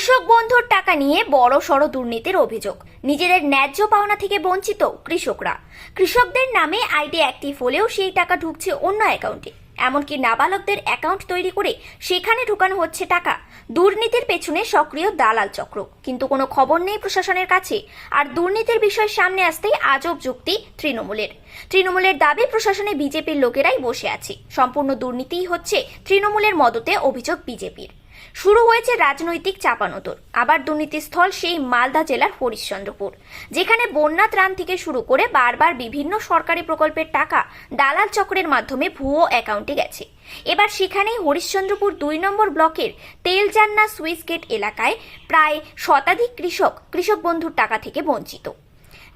কৃষক বন্ধুর টাকা নিয়ে বড় সড় দুর্নীতির অভিযোগ। নিজেদের ন্যায্য পাওনা থেকে বঞ্চিত কৃষকরা। কৃষকদের নামে আইডি অ্যাক্টিভ হলেও সেই টাকা ঢুকছে অন্য অ্যাকাউন্টে। এমনকি নাবালকদের অ্যাকাউন্ট তৈরি করে সেখানে ঢুকানো হচ্ছে টাকা। দুর্নীতির পেছনে সক্রিয় দালাল চক্র। কিন্তু কোনো খবর নেই প্রশাসনের কাছে। আর দুর্নীতির বিষয় সামনে আসতেই আজব যুক্তি তৃণমূলের। তৃণমূলের দাবি প্রশাসনে বিজেপির লোকেরাই বসে আছে। সম্পূর্ণ দুর্নীতিই হচ্ছে তৃণমূলের মদতে অভিযোগ বিজেপির। শুরু হয়েছে রাজনৈতিক চাপানোতর। আবার দুর্নীতিস্থল সেই মালদা জেলার হরিশ্চন্দ্রপুর, যেখানে বন্যা ত্রাণ থেকে শুরু করে বারবার বিভিন্ন সরকারি প্রকল্পের টাকা দালাল চক্রের মাধ্যমে ভুয়ো অ্যাকাউন্টে গেছে। এবার সেখানেই হরিশ্চন্দ্রপুর দুই নম্বর ব্লকের তেলজান্না সুইস গেট এলাকায় প্রায় শতাধিক কৃষক কৃষক বন্ধুর টাকা থেকে বঞ্চিত।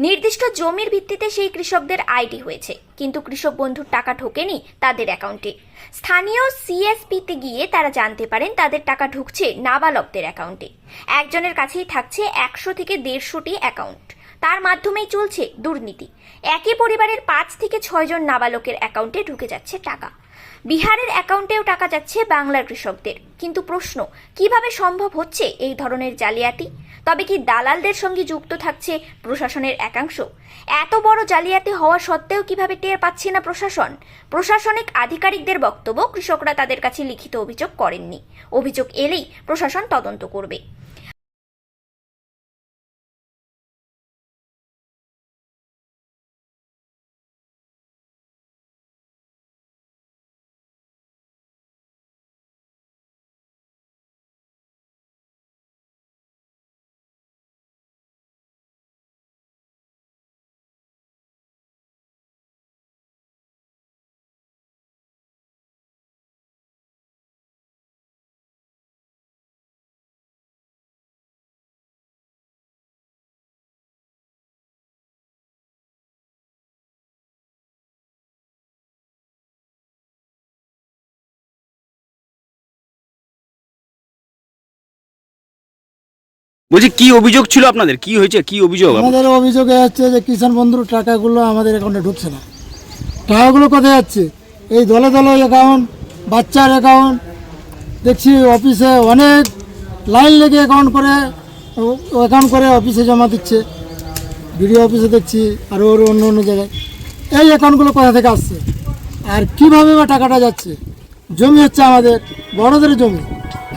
নির্দিষ্ট জমির ভিত্তিতে সেই কৃষকদের আইডি হয়েছে, কিন্তু কৃষক বন্ধুর টাকা ঢোকেনি তাদের অ্যাকাউন্টে। স্থানীয় সিএসপিতে গিয়ে তারা জানতে পারেন তাদের টাকা ঢুকছে নাবালকদের অ্যাকাউন্টে। একজনের কাছেই থাকছে একশো থেকে দেড়শোটি অ্যাকাউন্ট। তার মাধ্যমেই চলছে দুর্নীতি। একই পরিবারের পাঁচ থেকে ছয়জন নাবালকের অ্যাকাউন্টে ঢুকে যাচ্ছে টাকা। বিহারের অ্যাকাউন্টেও টাকা যাচ্ছে বাংলার কৃষকদের। কিন্তু প্রশ্ন, কীভাবে সম্ভব হচ্ছে এই ধরনের জালিয়াতি? তবে কি দালালদের সঙ্গে যুক্ত থাকছে প্রশাসনের একাংশ? এত বড় জালিয়াতি হওয়া সত্ত্বেও কীভাবে টের পাচ্ছে না প্রশাসন? প্রশাসনিক আধিকারিকদের বক্তব্য কৃষকরা তাদের কাছে লিখিত অভিযোগ করেননি। অভিযোগ এলেই প্রশাসন তদন্ত করবে। বলছি, কি অভিযোগ ছিল আপনাদের? কি হয়েছে? কি অভিযোগ আমাদের অভিযোগ হচ্ছে যে কিষাণ বন্ধুর টাকাগুলো আমাদের অ্যাকাউন্টে ঢুকছে না। টাকাগুলো কোথায় যাচ্ছে এই দলে দলে অ্যাকাউন্ট বাচ্চার অ্যাকাউন্ট দেখছি অফিসে অনেক লাইন লেগে অ্যাকাউন্ট করে অ্যাকাউন্ট করে অফিসে জমা দিচ্ছে। বিডিও অফিসে দেখছি, আর ওর অন্য অন্য জায়গায়। এই অ্যাকাউন্টগুলো কোথা থেকে আসছে? আর কীভাবে বা টাকাটা যাচ্ছে? জমি হচ্ছে আমাদের, বড়দের জমি।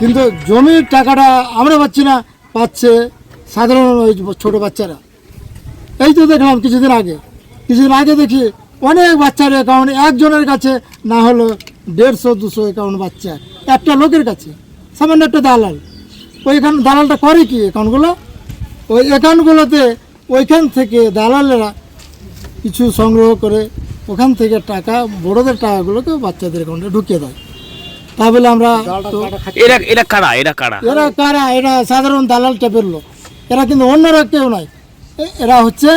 কিন্তু জমির টাকাটা আমরা পাচ্ছি না পাচ্ছে সাধারণ ওই ছোটো বাচ্চারা। এই তো দেখলাম কিছুদিন আগে। কিছুদিন আগে দেখি অনেক বাচ্চার অ্যাকাউন্ট একজনের কাছে না হলো দেড়শো, দুশো অ্যাকাউন্ট বাচ্চা। একটা লোকের কাছে, সামান্য একটা দালাল। ওইখান, দালালটা করে কি অ্যাকাউন্টগুলো ওই অ্যাকাউন্টগুলোতে ওইখান থেকে দালালেরা কিছু সংগ্রহ করে ওখান থেকে টাকা, বড়োদের টাকাগুলোকে বাচ্চাদের অ্যাকাউন্টে ঢুকিয়ে দেয়। তা বলে আমরা এরা এরা কারা এরা কারা? এরা কারা? এরা সাধারণ দালাল টাইপের লোক। এরা কিন্তু অন্যরা কেউ নয় এরা হচ্ছে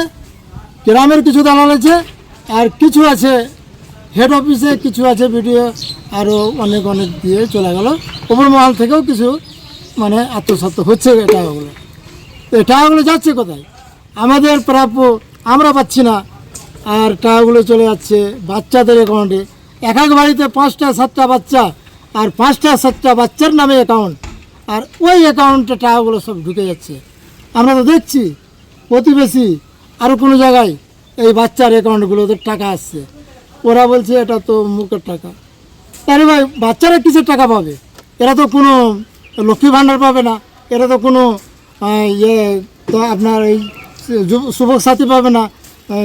গ্রামের কিছু দালাল আছে আর কিছু আছে হেড অফিসে কিছু আছে ভিডিও আরও অনেক অনেক দিয়ে চলে গেল। ওপর মহল থেকেও কিছু মানে আত্মসত্ত্ব হচ্ছে এই টাকাগুলো তো এই টাকাগুলো যাচ্ছে কোথায়? আমাদের প্রাপ্য আমরা পাচ্ছি না। আর টাকাগুলো চলে যাচ্ছে বাচ্চাদের অ্যাকাউন্টে এক এক বাড়িতে পাঁচটা সাতটা বাচ্চা আর পাঁচটা সাতটা বাচ্চার নামে অ্যাকাউন্ট আর ওই অ্যাকাউন্টে টাকাগুলো সব ঢুকে যাচ্ছে। আমরা তো দেখছি প্রতিবেশী আরও কোনো জায়গায় এই বাচ্চার অ্যাকাউন্টগুলোতে টাকা আসছে। ওরা বলছে এটা তো মুখের টাকা। আরে ভাই বাচ্চারা কিসের টাকা পাবে? এরা তো কোনো লক্ষ্মী ভাণ্ডার পাবে না। এরা তো কোনো ইয়ে তো আপনার এই যুব- যুবক সাথী পাবে না।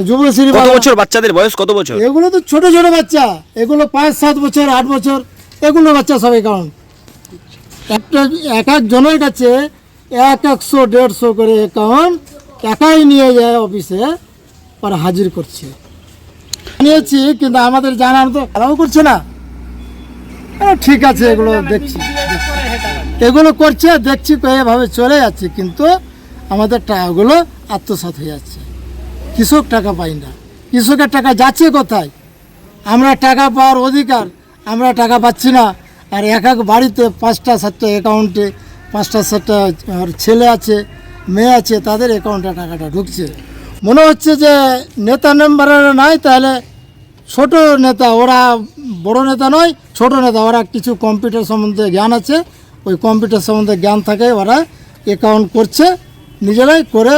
যুবশ্রী কত বছর বাচ্চাদের বয়স? কত বছর? এগুলো তো ছোট ছোট বাচ্চা। এগুলো পাঁচ সাত বছর আট বছর। এগুলো বাচ্চা সব অ্যাকাউন্ট একটা, এক এক জনের কাছে এক একশো, দেড়শো করে অ্যাকাউন্ট একাই নিয়ে যায় অফিসে আর হাজির করছে। নিয়েছি, কিন্তু আমাদের জানার তো অ্যালাউ করছে না। ঠিক আছে, এগুলো দেখছি। এগুলো করছে, দেখছি এভাবে চলে যাচ্ছে, কিন্তু আমাদের টাকাগুলো আত্মসাৎ হয়ে যাচ্ছে। কৃষক টাকা পাই না। কৃষকের টাকা যাচ্ছে কোথায়? আমরা টাকা পাওয়ার অধিকার আমরা টাকা পাচ্ছি না। আর এক এক বাড়িতে পাঁচটা সাতটা অ্যাকাউন্টে পাঁচটা সাতটা ছেলে আছে, মেয়ে আছে, তাদের অ্যাকাউন্টে টাকাটা ঢুকছে। মনে হচ্ছে যে নেতা মেম্বারের নাই, তাহলে ছোট নেতা, ওরা বড় নেতা নয়, ছোট নেতা, ওরা কিছু কম্পিউটার সম্বন্ধে জ্ঞান আছে। ওই কম্পিউটার সম্বন্ধে জ্ঞান থাকে, ওরা অ্যাকাউন্ট করছে, নিজেরাই করে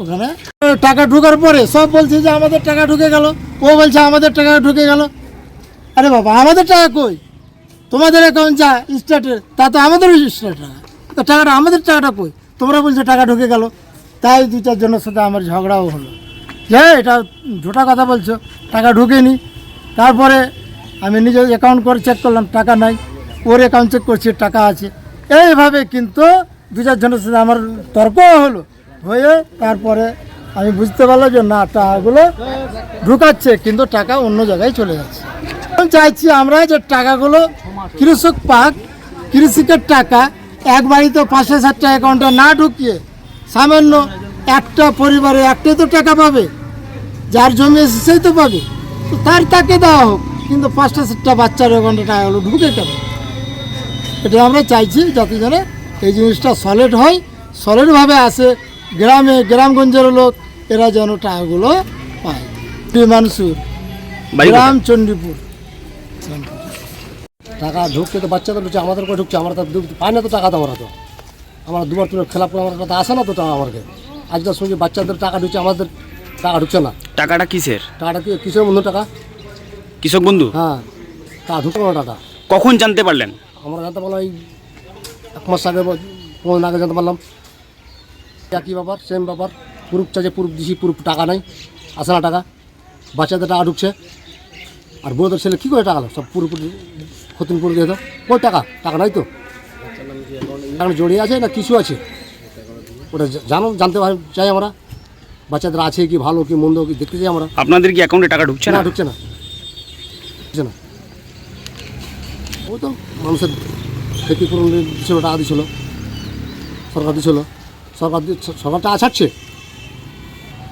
ওখানে। টাকা ঢোকার পরে সব বলছে যে আমাদের টাকা ঢুকে গেল। ও বলছে আমাদের টাকা ঢুকে গেল। আরে বাবা, আমাদের টাকা কই? তোমাদের অ্যাকাউন্ট যা স্টেটের তা তো আমাদেরও স্টেট টাকা তো টাকাটা, আমাদের টাকাটা কই? তোমরা বলছো টাকা ঢুকে গেল। তাই দু চারজনের সাথে আমার ঝগড়াও হলো। যে এটা ঝোটা কথা বলছো, টাকা ঢুকেনি। তারপরে আমি নিজের অ্যাকাউন্ট করে চেক করলাম, টাকা নাই। ওর অ্যাকাউন্ট চেক করছি, টাকা আছে। এইভাবে কিন্তু দু চারজনের সাথে আমার তর্কও হলো। হয়ে তারপরে আমি বুঝতে পারলাম যে না, টাকাগুলো ঢুকাচ্ছে, কিন্তু টাকা অন্য জায়গায় চলে যাচ্ছে। চাইছি আমরা যে টাকাগুলো কৃষক পাক কৃষকের টাকা এক বাড়িতে পাঁচ হাজার টাকা অ্যাকাউন্টে না ঢুকিয়ে সামান্য একটা পরিবারে একটাই তো টাকা পাবে যার জমি আছে সেই তো পাবে। তো তার তাকে দেওয়া হোক কিন্তু পাঁচটা সাতটা বাচ্চার অ্যাকাউন্টে টাকাগুলো ঢুকে কেন? এটা আমরা চাইছি যাতে যেন এই জিনিসটা সলিড হয় সলিডভাবে আসে গ্রামে গ্রামগঞ্জের লোক এরা যেন টাকাগুলো পায়। মানসুর গ্রাম চণ্ডীপুর। টাকা ঢুকছে তো বাচ্চাদের ঢুকছে আমাদের করে ঢুকছে আমরা তো পাই না তো টাকা তো আমরা তো। আমরা দুবার তুলে খেলা করে আমার তো আসে না তো টাকা আমাকে আজ তো শুনছি বাচ্চাদের টাকা ঢুকছে আমাদের টাকা ঢুকছে না। টাকাটা কিসের? টাকাটা কি কিসের বন্ধু টাকা? কৃষক বন্ধু? হ্যাঁ টাকা ঢুকছে না টাকা। কখন জানতে পারলেন? আমরা জানতে পারলাম এই এক মাস আগে পনেরো আগে জানতে পারলাম। একই ব্যাপার সেম ব্যাপার। পুরুপ চাইছে পুরুপ দিছি পুরুপ টাকা নাই আসে না টাকা। বাচ্চাদের টাকা ঢুকছে। আর বউদের ছেলে কী করে টাকা? সব পুরোপুরি করে দিয়ে দাও। কই টাকা? টাকা নাই তো। কারণ জড়িয়ে আছে না কিছু আছে? ওটা জানো জানতে চাই আমরা। বাচ্চাদের আছে কি ভালো কি মন্দ কি দেখতে চাই আমরা। আপনাদের কি অ্যাকাউন্টে টাকা ঢুকছে না? ঢুকছে না। ঢুকছে না। ও তো মানুষের ক্ষতিপূরণ দিছিল টাকা দিছিল সরকার দিছিল সরকার সরকার টাকা ছাড়ছে।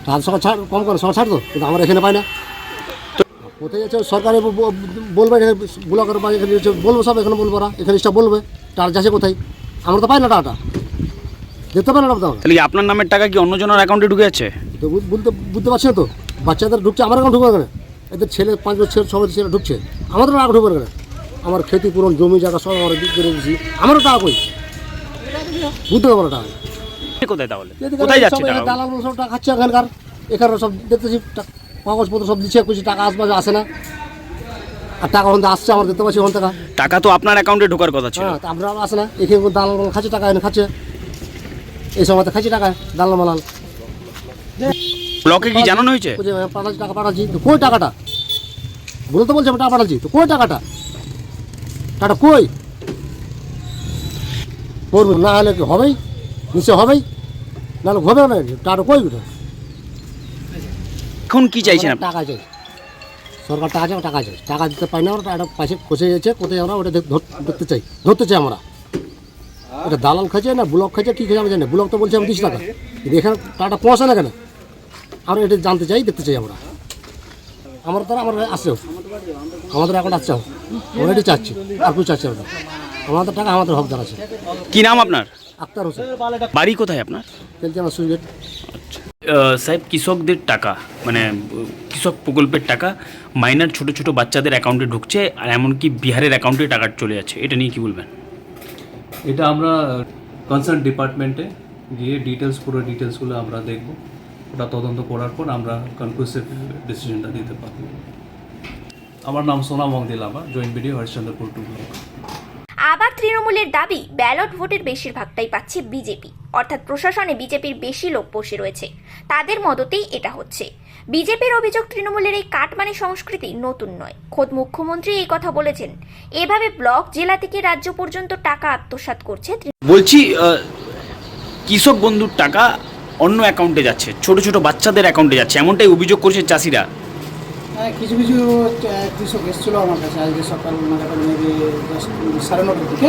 টাকা সরকার ছাড় কম করে সরকার ছাড়তো কিন্তু আমরা এখানে পাই না। কোথায় যাচ্ছে? সরকারে বলবে ব্লকের বা এখানে বলব সব এখানে বলব ওরা এখানে স্টাফ বলবে টাকা যাচ্ছে কোথায়? আমরা তো পাই না টাকাটা। দেখতে পাই না টাকা তাহলে। কি আপনার নামের টাকা কি অন্যজনের অ্যাকাউন্টে ঢুকে যাচ্ছে? তো বুঝতে বুঝতে পারছি না তো? বাচ্চাদের ঢুকছে আমার এখন ঢুকবে কেন এদের ছেলে পাঁচ বছর ছেলে ছ বছর ছেলে ঢুকছে। আমাদের টাকা ঢুকবে কেন আমার ক্ষতিপূরণ জমি জায়গা সব আমরা দিক করে দিয়েছি। আমারও টাকা কই? বুঝতে পারব না টাকা। কোথায় তাহলে? কোথায় সব যাচ্ছে টাকা? দালাল সব টাকা খাচ্ছে এখানকার। এখানে সব দেখতেছি টা- কাগজপত্র সব দিচ্ছে কিছু টাকা আসবে আসে না। আর টাকা ওখান আসছে আমরা দেখতে পাচ্ছি ওখান থেকে। টাকা তো আপনার অ্যাকাউন্টে ঢোকার কথা ছিল। হ্যাঁ তা আমরা আসে না। এখানে দালাল মালাল খাচ্ছে টাকা এনে খাচ্ছে। এই সময় তো খাচ্ছে টাকা দালাল মালাল ব্লকে কি জানানো হয়েছে? "হ্যাঁ, পাঠাচ্ছি টাকা পাঠাচ্ছি। তো কই টাকাটা? বলে তো বলছে আমি টাকা পাঠাচ্ছি। তো কই টাকাটা? টাকা কই? করব না হলে কি হবেই? নিশ্চয় হবেই? না নাহলে হবে না টাকা কই কোথায় এখন কি চাইছেন আপনি? টাকা চাই। সরকার টাকা চাই টাকা চাই। টাকা দিতে পাই না আমরা একটা পাশে খসে গেছে কোথায় আমরা ওটা দেখতে চাই। ধরতে চাই আমরা। এটা দালাল খাচ্ছে না ব্লক খাচ্ছে কী খাচ্ছে আমরা জানি। ব্লক তো বলছে আমি দিচ্ছি টাকা। কিন্তু এখানে টাকাটা পৌঁছে না কেন? আমরা এটা জানতে চাই দেখতে চাই আমরা। আমার দ্বারা আমার আসছে আমাদের এখন আসছে আমরা এটি চাচ্ছি। আর কিছু চাচ্ছি আমরা আমাদের টাকা আমাদের হকদার আছে। কি নাম আপনার? আক্তার হোসেন। বাড়ি কোথায় আপনার? আমার সুইগেট। আহ, সাহেব, কৃষকদের টাকা মানে কৃষক প্রকল্পের টাকা মাইনার ছোট ছোট বাচ্চাদের অ্যাকাউন্টে ঢুকছে আর এমনকি বিহারের অ্যাকাউন্টে টাকা চলে যাচ্ছে। এটা নিয়ে কি বলবেন? এটা আমরা কনসার্ন ডিপার্টমেন্টে গিয়ে ডিটেলস পুরো ডিটেলসগুলো আমরা দেখব। ওটা তদন্ত করার পর আমরা কনক্লুসিভ ডিসিশনটা দিতে পারব। আমার নাম সোনা Sonam Mongdilama joint BDO Harishchandrapur two block. আবার তৃণমূলের দাবি, ব্যালট ভোটের বেশিরভাগটাই পাচ্ছে বিজেপি। অর্থাৎ প্রশাসনে বিজেপির বেশি লোক বসে রয়েছে। তাদের মদতেই এটা হচ্ছে। বিজেপির অভিযোগ তৃণমূলের এই কাটমানি সংস্কৃতি নতুন নয়। খোদ মুখ্যমন্ত্রী এই কথা বলেছেন। এভাবে ব্লক, জেলা থেকে রাজ্য পর্যন্ত টাকা আত্মসাৎ করছে বলছি কৃষক বন্ধুর টাকা অন্য অ্যাকাউন্টে যাচ্ছে। ছোট ছোট বাচ্চাদের অ্যাকাউন্টে যাচ্ছে। এমনটাই অভিযোগ করছে চাষিরা। হ্যাঁ কিছু কিছু কৃষক এসেছিল আমার কাছে আজকে সকাল নাগাদ মেবি সাড়ে নটার দিকে।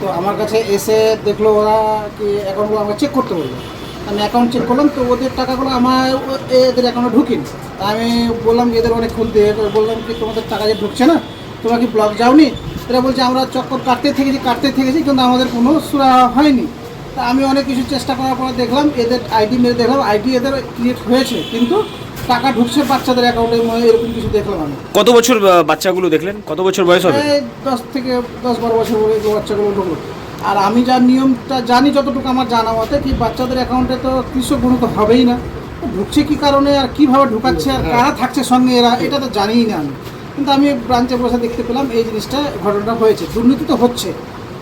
তো আমার কাছে এসে দেখল ওরা কি অ্যাকাউন্টগুলো আমাকে চেক করতে বলল। আমি অ্যাকাউন্ট চেক করলাম, তো ওদের টাকাগুলো আমার এদের অ্যাকাউন্টে ঢুকিনি। তা আমি বললাম যে, এদের অনেক খুলতে বললাম কি, তোমাদের টাকা যে ঢুকছে না, তোমরা কি ব্লক যাওনি? এরা বলছে, আমরা চক্কর কাটতে থেকেছি কাটতে থেকেছি, কিন্তু আমাদের কোনো সুরা হয়নি। তা আমি অনেক কিছু চেষ্টা করার পরে দেখলাম, এদের আইডি মেরে দেখলাম। আইডি এদের ক্রিয়েট হয়েছে, কিন্তু টাকা ঢুকছে বাচ্চাদের অ্যাকাউন্টে এরকম কিছু দেখলাম আমি। কত বছর বাচ্চাগুলো দেখলেন? কত বছর বয়স হবে? দশ থেকে দশ বারো বছর বয়সী বাচ্চাগুলো ঢুকলো। আর আমি যার নিয়মটা জানি যতটুকু আমার জানা মতে কি বাচ্চাদের অ্যাকাউন্টে তো কৃষক গুণ তো হবেই না। ঢুকছে কি কারণে আর কীভাবে ঢুকাচ্ছে আর কারা থাকছে সঙ্গে এরা এটা তো জানিই না আমি। কিন্তু আমি ব্রাঞ্চে বসে দেখতে পেলাম এই জিনিসটা ঘটনাটা হয়েছে। দুর্নীতি তো হচ্ছে।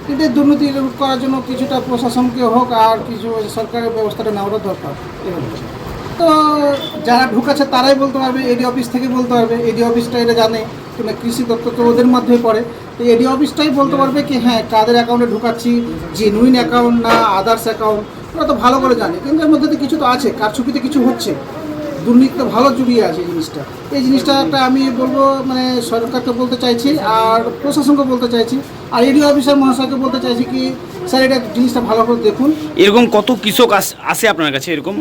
কিন্তু এই দুর্নীতি রোধ করার জন্য কিছুটা প্রশাসনকে হোক আর কিছু সরকারের ব্যবস্থাটা নেওয়াটা দরকার। এভাবে তো যারা ঢুকাচ্ছে তারাই বলতে পারবে এডি অফিস থেকে বলতে পারবে এডি অফিসটা এটা জানে, কিংবা কৃষি দপ্তর তো ওদের মাধ্যমে পড়ে। তো এডি অফিসটাই বলতে পারবে কি হ্যাঁ কাদের অ্যাকাউন্টে ঢুকাচ্ছি জেনুইন অ্যাকাউন্ট না আদার্স অ্যাকাউন্ট ওরা তো ভালো করে জানে। কিন্তু এর মধ্যে তো কিছু তো আছে, কারচুপিতে কিছু হচ্ছে। দুর্নীতি তো ভালো জড়িয়ে আছে এই জিনিসটা। এই জিনিসটা একটা আমি বলব মানে সরকারকে বলতে চাইছি, আর প্রশাসনকে বলতে চাইছি, আর এডি অফিসার মহাশয়কে বলতে চাইছি কি স্যার এটা জিনিসটা ভালো করে দেখুন। এরকম কত কৃষক আস- আপনার কাছে এরকম?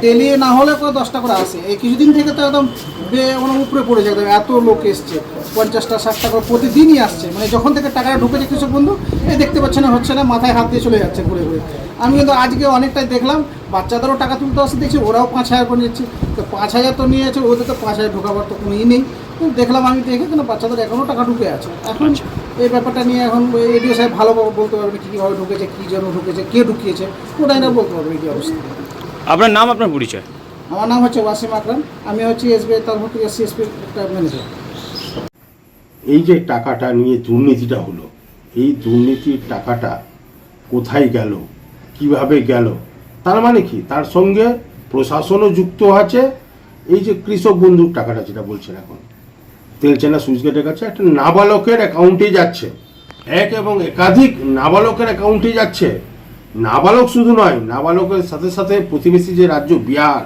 ডেলি না হলে কোনো দশটা করে আসে। এই কিছুদিন থেকে তো একদম মানে উপরে পড়েছে একদম এত লোক এসছে। পঞ্চাশটা ষাটটা করে প্রতিদিনই আসছে। মানে যখন থেকে টাকাটা ঢুকেছে কৃষক বন্ধু এই দেখতে পাচ্ছে না হচ্ছে না মাথায় হাত দিয়ে চলে যাচ্ছে ঘুরে ঘুরে। আমি কিন্তু আজকে অনেকটাই দেখলাম বাচ্চাদেরও টাকা তুলতে আসে দেখছি ওরাও পাঁচ হাজার করে নিচ্ছে। তো পাঁচ হাজার তো নিয়েছে ওদের তো পাঁচ হাজার ঢোকাবার তো কোনো ই নেই। কিন্তু দেখলাম আমি দেখে কিন্তু বাচ্চাদের এখনও টাকা ঢুকে আছে। এখন এই ব্যাপারটা নিয়ে এখন এডিও সাহেব ভালোভাবে বলতে পারবে কী কীভাবে ঢুকেছে কী জন্য ঢুকেছে কে ঢুকিয়েছে ওটাই না বলতে পারবে এই অবস্থা। আপনার নাম আপনার পরিচয়? আমার নাম হচ্ছে ওয়াসিম আকরাম। আমি হচ্ছি এসবিআই তরফ থেকে সিএসপি একটা ম্যানেজার এই যে টাকাটা নিয়ে দুর্নীতিটা হলো এই দুর্নীতির টাকাটা কোথায় গেল কীভাবে গেল তার মানে কি? তার সঙ্গে প্রশাসনও যুক্ত আছে। এই যে কৃষক বন্ধুর টাকাটা যেটা বলছেন এখন তেলচেনা সুইচ গেটের কাছে একটা নাবালকের অ্যাকাউন্টে যাচ্ছে। এক এবং একাধিক নাবালকের অ্যাকাউন্টে যাচ্ছে। নাবালক শুধু নয়, নাবালকের সাথে সাথে প্রতিবেশী যে রাজ্য বিহার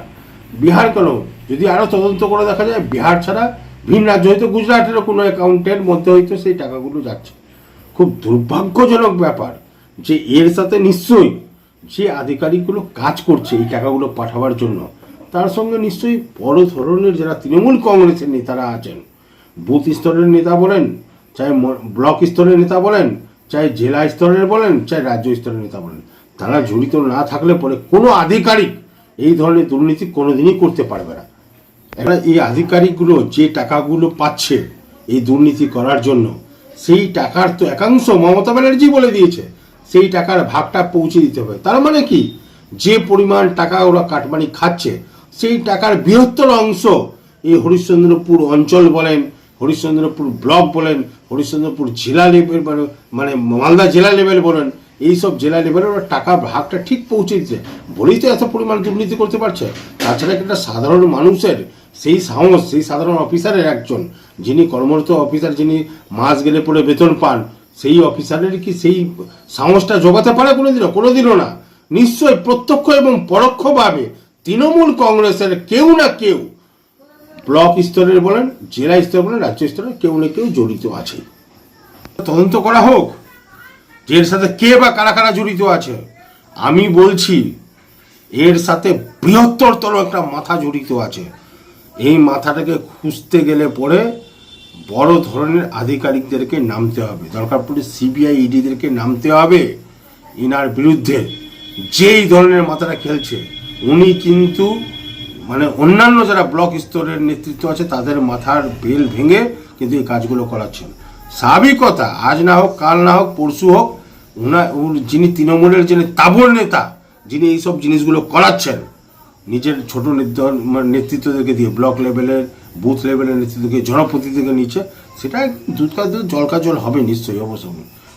বিহার কেন? যদি আরও তদন্ত করে দেখা যায়, বিহার ছাড়া ভিন রাজ্য হয়তো গুজরাটেরও কোনো অ্যাকাউন্টের মধ্যে হয়তো সেই টাকাগুলো যাচ্ছে। খুব দুর্ভাগ্যজনক ব্যাপার যে এর সাথে নিশ্চয়ই যে আধিকারিকগুলো কাজ করছে এই টাকাগুলো পাঠাবার জন্য, তার সঙ্গে নিশ্চয়ই বড় ধরনের যারা তৃণমূল কংগ্রেসের নেতারা আছেন বুথ স্তরের নেতা বলেন, চাই ব্লক স্তরের নেতা বলেন, চাই জেলা স্তরের বলেন, চাই রাজ্য স্তরের নেতা বলেন। তারা জড়িত না থাকলে পরে কোনো আধিকারিক এই ধরনের দুর্নীতি কোনোদিনই করতে পারবে না। এবার এই আধিকারিকগুলো যে টাকাগুলো পাচ্ছে এই দুর্নীতি করার জন্য, সেই টাকার তো একাংশ মমতা ব্যানার্জি বলে দিয়েছে, সেই টাকার ভাগটা পৌঁছে দিতে হবে। তার মানে কি? যে পরিমাণ টাকা ওরা কাটমানি খাচ্ছে, সেই টাকার বৃহত্তর অংশ এই হরিশ্চন্দ্রপুর অঞ্চল বলেন হরিশ্চন্দ্রপুর ব্লক বলেন, হরিশ্চন্দ্রপুর জেলা লেভেল মানে- মালদা জেলা লেভেল বলেন এই সব জেলা লেভেলে ওরা টাকা ভাগটা ঠিক পৌঁছে দিচ্ছে বলেই তো এত পরিমাণ দুর্নীতি করতে পারছে। তাছাড়া একটা সাধারণ মানুষের সেই সাহস, সেই সাধারণ অফিসারের একজন, যিনি কর্মরত অফিসার যিনি মাস গেলে পরে বেতন পান, সেই অফিসারের কি সেই সাহসটা জোগাতে পারে কোনোদিনও? কোনোদিনও না। নিশ্চয়ই প্রত্যক্ষ এবং পরোক্ষভাবে তৃণমূল কংগ্রেসের কেউ না কেউ ব্লক স্তরের বলেন, জেলা স্তরের বলেন, রাজ্য স্তরের কেউ না কেউ জড়িত আছে। তদন্ত করা হোক, যে এর সাথে কে বা কারা কারা জড়িত আছে। আমি বলছি, এর সাথে বৃহত্তরতর একটা মাথা জড়িত আছে। এই মাথাটাকে খুঁজতে গেলে পরে বড় ধরনের আধিকারিকদেরকে নামতে হবে। দরকার পড়লে সিবিআই ইডিদেরকে নামতে হবে ইনার বিরুদ্ধে। যেই ধরনের মাথাটা খেলছে, উনি কিন্তু মানে অন্যান্য যারা ব্লক স্তরের নেতৃত্ব আছে, তাদের মাথার বেল ভেঙে কিন্তু এই কাজগুলো করাচ্ছেন। স্বাভাবিক কথা, আজ না হোক, কাল না হোক, পরশু হোক, উনা যিনি তৃণমূলের যিনি তাবর নেতা, যিনি এইসব জিনিসগুলো করাচ্ছেন, নিজের ছোট নেতৃত্ব- মানে নেতৃত্বদেরকে দিয়ে, ব্লক লেভেলের, বুথ লেভেলের নেতৃত্বকে, জনপ্রতিনিধিকে নিচ্ছে, সেটা দুধ কা দুধ জল কা জল হবে নিশ্চয়ই অবশ্যই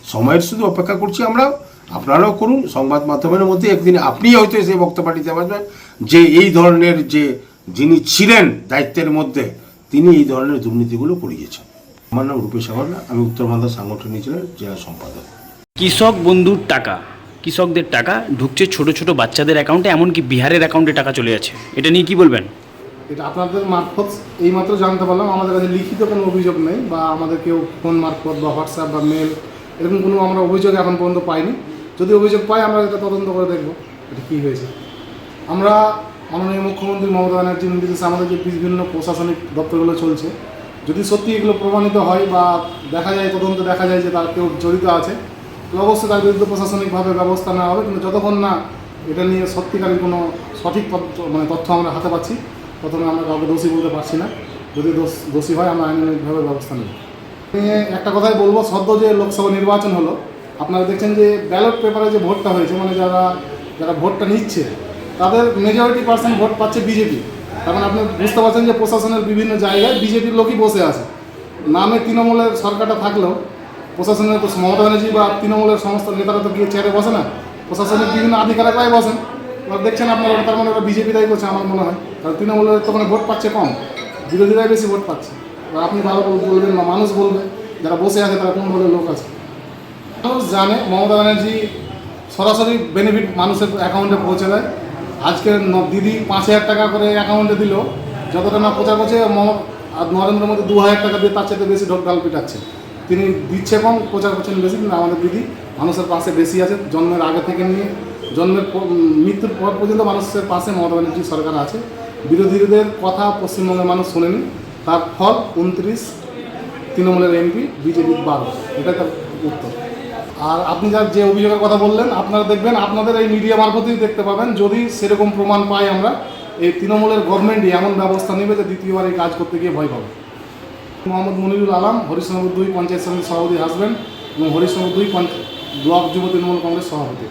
সময়ের শুধু অপেক্ষা করছি আমরা, আপনারাও করুন, সংবাদ মাধ্যমের মধ্যে একদিন আপনি হয়তো এসে বক্তব্য দিতে পারবেন যে এই ধরনের যে যিনি ছিলেন দায়িত্বের মধ্যে তিনি এই ধরনের দুর্নীতিগুলো করিয়েছেন। আমার নাম রূপেশ আগরওয়াল আমি উত্তর মালদা সাংগঠনিক জেলার জেলা সম্পাদক। কৃষক বন্ধুর টাকা কৃষকদের টাকা ঢুকছে ছোট ছোট বাচ্চাদের অ্যাকাউন্টে এমনকি বিহারের অ্যাকাউন্টে টাকা চলে যাচ্ছে। এটা নিয়ে কি বলবেন? এটা আপনাদের মারফত এইমাত্র জানতে পারলাম আমাদের কাছে লিখিত কোনো অভিযোগ নেই বা আমাদের কেউ ফোন মারফত বা হোয়াটসঅ্যাপ বা মেল এরকম কোনো আমরা অভিযোগ এখন পর্যন্ত পাইনি। যদি অভিযোগ পাই আমরা এটা তদন্ত করে দেখব এটা কী হয়েছে। আমরা মাননীয় মুখ্যমন্ত্রী মমতা ব্যানার্জির নির্দেশে আমাদের যে বিভিন্ন প্রশাসনিক দপ্তরগুলো চলছে, যদি সত্যি এগুলো প্রমাণিত হয় বা দেখা যায়, তদন্তে দেখা যায় যে তার কেউ জড়িত আছে, তো অবশ্যই তার বিরুদ্ধে প্রশাসনিকভাবে ব্যবস্থা নেওয়া হবে। কিন্তু যতক্ষণ না এটা নিয়ে সত্যিকারের কোনো সঠিক তথ্য মানে তথ্য আমরা হাতে পাচ্ছি, প্রথমে আমরা কাউকে দোষী বলতে পারছি না। যদি দোষ, দোষী হয়, আমরা আইনানুগভাবে ব্যবস্থা নেব। একটা কথাই বলব, সদ্য যে লোকসভা নির্বাচন হলো, আপনারা দেখছেন যে ব্যালট পেপারে যে ভোটটা হয়েছে মানে যারা যারা ভোটটা নিচ্ছে তাদের মেজরিটি পার্সেন্ট ভোট পাচ্ছে বিজেপি তার মানে আপনি বুঝতে পারছেন যে প্রশাসনের বিভিন্ন জায়গায় বিজেপির লোকই বসে আছে। নামে তৃণমূলের সরকারটা থাকলেও প্রশাসনের তো মমতা ব্যানার্জি বা তৃণমূলের সমস্ত নেতারা তো গিয়ে চেয়ারে বসে না। প্রশাসনের বিভিন্ন আধিকারিকরাই বসেন। এবার দেখছেন আপনারা, তার মানে ওরা বিজেপি দায়ী করছে আমার মনে হয়। কারণ তৃণমূলের তো মানে ভোট পাচ্ছে কম। বিরোধীরাই বেশি ভোট পাচ্ছে। এবার আপনি ভালো বলবেন বা মানুষ বলবে, যারা বসে আছে তারা কোন দলের লোক আছে? মানুষ জানে, মমতা ব্যানার্জি সরাসরি বেনিফিট মানুষের অ্যাকাউন্টে পৌঁছে দেয়। আজকে দিদি পাঁচ হাজার টাকা করে অ্যাকাউন্টে দিল। যতটা না প্রচার করছে নরেন্দ্র মোদী দু হাজার টাকা দিয়ে তার চাইতে বেশি ঢোক ডাল পিটাচ্ছে। তিনি দিচ্ছে কম প্রচার করছেন বেশি, কিন্তু আমাদের দিদি মানুষের পাশে বেশি আছে, জন্মের আগে থেকে নিয়ে, জন্মের মৃত্যুর পর পর্যন্ত মানুষের পাশে মমতা ব্যানার্জি সরকার আছে। বিরোধীদের কথা পশ্চিমবঙ্গের মানুষ শোনেনি। তার ফল উনত্রিশ তৃণমূলের এমপি বিজেপির বারো। এটা তার উত্তর। আর আপনি যার যে অভিযোগের কথা বললেন, আপনারা দেখবেন আপনাদের এই মিডিয়া মারফতেই দেখতে পাবেন, যদি সেরকম প্রমাণ পাই আমরা, এই তৃণমূলের গভর্নমেন্টই এমন ব্যবস্থা নেবে যে দ্বিতীয়বার এই কাজ করতে গিয়ে ভয় পাবে। মোহাম্মদ মনিরুল আলম হরিশনগর দুই পঞ্চায়েত সমিতির সভাপতি হাসবেন এবং হরিশনগর দুই ব্লক যুব তৃণমূল কংগ্রেস সভাপতি।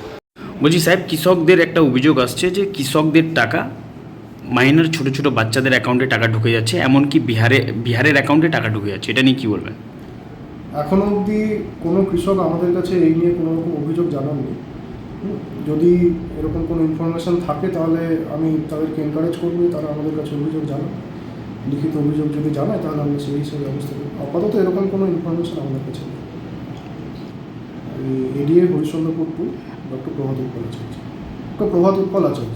বলছি সাহেব, কৃষকদের একটা অভিযোগ আসছে যে কৃষকদের টাকা মাইনার ছোট ছোট বাচ্চাদের অ্যাকাউন্টে টাকা ঢুকে যাচ্ছে, এমনকি বিহারে, বিহারের অ্যাকাউন্টে টাকা ঢুকে যাচ্ছে, এটা নিয়ে কী বলবেন? এখনও অবধি কোনো কৃষক আমাদের কাছে এই নিয়ে কোনো রকম অভিযোগ জানাননি। যদি এরকম কোনো ইনফরমেশন থাকে তাহলে আমি তাদেরকে এনকারেজ করব তারা আমাদের কাছে অভিযোগ জানান লিখিত অভিযোগ যদি জানায় তাহলে আমরা সেই হিসেবে ব্যবস্থা করব আপাতত এরকম কোনো ইনফরমেশন আমাদের কাছে নেই। ADA Harishchandrapur doctor Prabhat Utpal Acharya. Doctor Prabhat Utpal Acharya.